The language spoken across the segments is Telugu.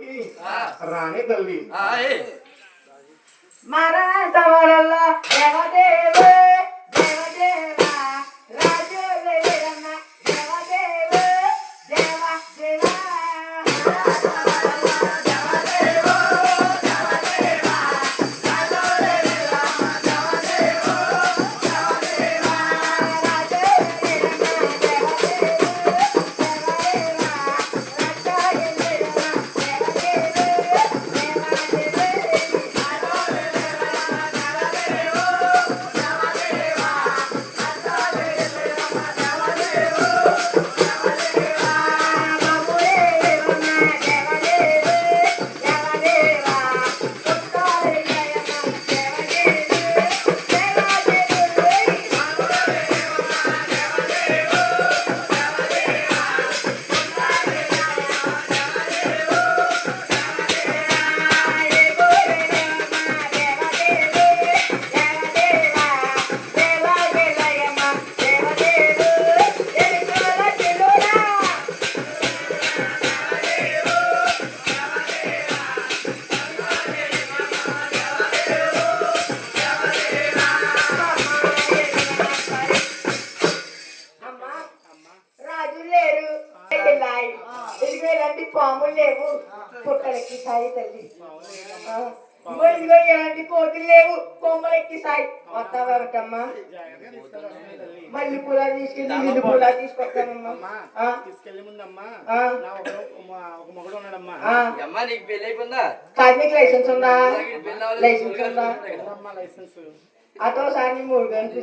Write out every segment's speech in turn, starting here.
की राणे दलवी महाराज देवा देव సాయి తల్లి. ఆ, ఇదిగో ఇలాంటి కోతులు లేవు. కొమ్మలెక్కి సాయి. వస్తావటమ్మా మళ్ళీ పూల తీసుకెళ్ళి నిన్ను పూల తీసుకొస్తానమ్మా. అమ్మా ఆ, తీసుకెళ్ళే ముందమ్మా. ఒక ఒక మగుడు ఉన్నాడమ్మా. అమ్మా నీకు అయిపోయిందా? నీకు లైసెన్స్ ఉందా? లైసెన్స్ ఉందా? లైసెన్స్. అటో సార్ నీ మూడు గంటలు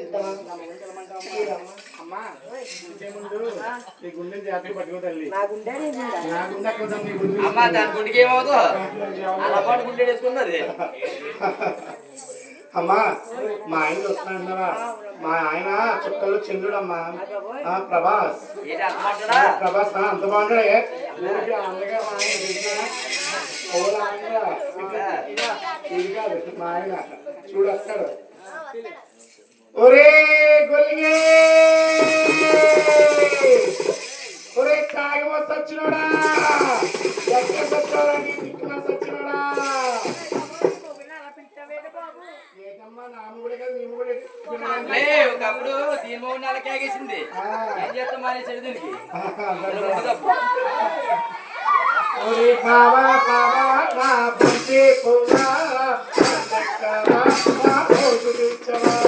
అమ్మా. నీ గుండె జాతర పట్టుకో తల్లి. నా గుండె నీ గుండె. నీ అమ్మా దాని గుండెకి ఏమవుతుందో? అలా పాటు గుండె వేసుకున్నది అమ్మా మా ఆయన వస్తున్నాడన్నారా మా ఆయన చుక్కల్లో చంద్రుడమ్మా. ఆ, ప్రభాస్. ప్రభాస్ ఆ, అంత మా ఆయన ఇది- కాదు మా ఆయన చూడు వస్తాడు ఒరే గొల్లిగే ఒరే కాగమ సచ్చినోడా! ఎక్కడ సచ్చాడా నీ దిక్కున సచ్చినోడా? నా కూడా కదా నీ కూడా లే ఒకప్పుడు దీని మూడు నెలల కేగేసింది ఏం చేస్తాం మానేసాడు దీనికి? ఇలా ఉండదప్పు. ఒరే బావా బావా నా పంచే పోవా పోటు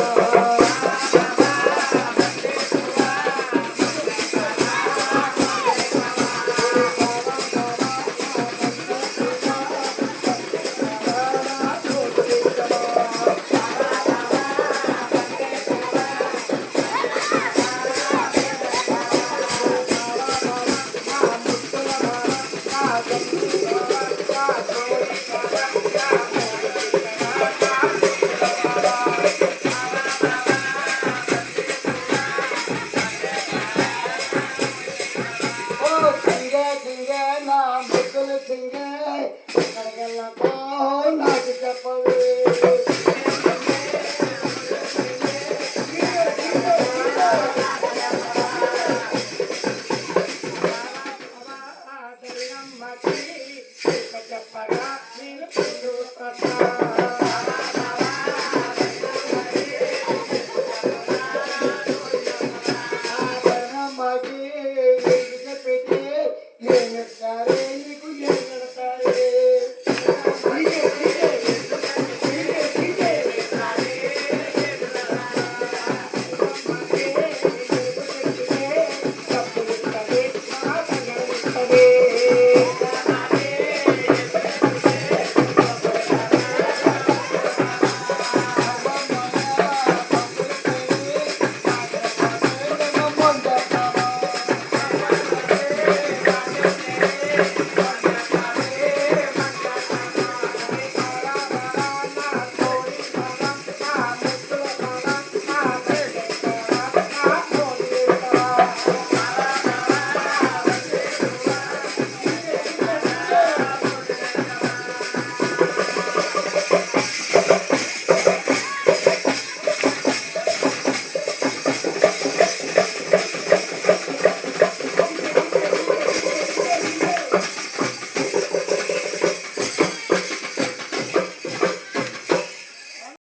నాకు చెప్పవే.